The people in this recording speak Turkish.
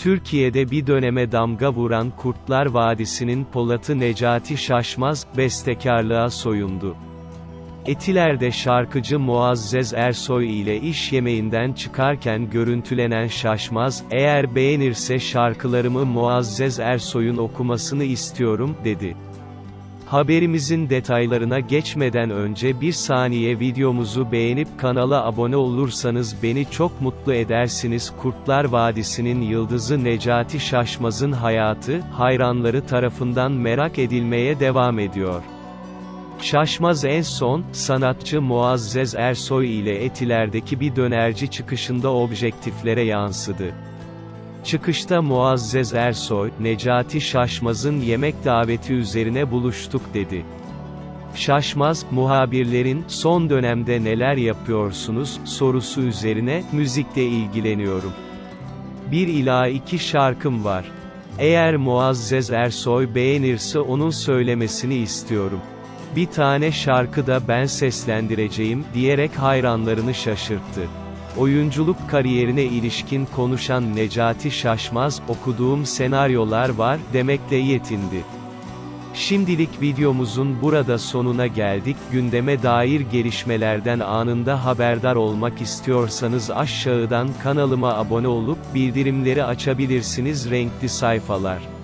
Türkiye'de bir döneme damga vuran Kurtlar Vadisi'nin Polat'ı Necati Şaşmaz, bestekarlığa soyundu. Etiler'de şarkıcı Muazzez Ersoy ile iş yemeğinden çıkarken görüntülenen Şaşmaz, eğer beğenirse şarkılarımı Muazzez Ersoy'un okumasını istiyorum, dedi. Haberimizin detaylarına geçmeden önce bir saniye videomuzu beğenip kanala abone olursanız beni çok mutlu edersiniz. Kurtlar Vadisi'nin yıldızı Necati Şaşmaz'ın hayatı, hayranları tarafından merak edilmeye devam ediyor. Şaşmaz en son, sanatçı Muazzez Ersoy ile Etiler'deki bir dönerci çıkışında objektiflere yansıdı. Çıkışta Muazzez Ersoy, Necati Şaşmaz'ın yemek daveti üzerine buluştuk dedi. Şaşmaz, muhabirlerin, son dönemde neler yapıyorsunuz, sorusu üzerine, müzikle ilgileniyorum. Bir ila iki şarkım var. Eğer Muazzez Ersoy beğenirse onun söylemesini istiyorum. Bir tane şarkı da ben seslendireceğim, diyerek hayranlarını şaşırttı. Oyunculuk kariyerine ilişkin konuşan Necati Şaşmaz, okuduğum senaryolar var, demekle yetindi. Şimdilik videomuzun burada sonuna geldik. Gündeme dair gelişmelerden anında haberdar olmak istiyorsanız aşağıdan kanalıma abone olup bildirimleri açabilirsiniz renkli sayfalar.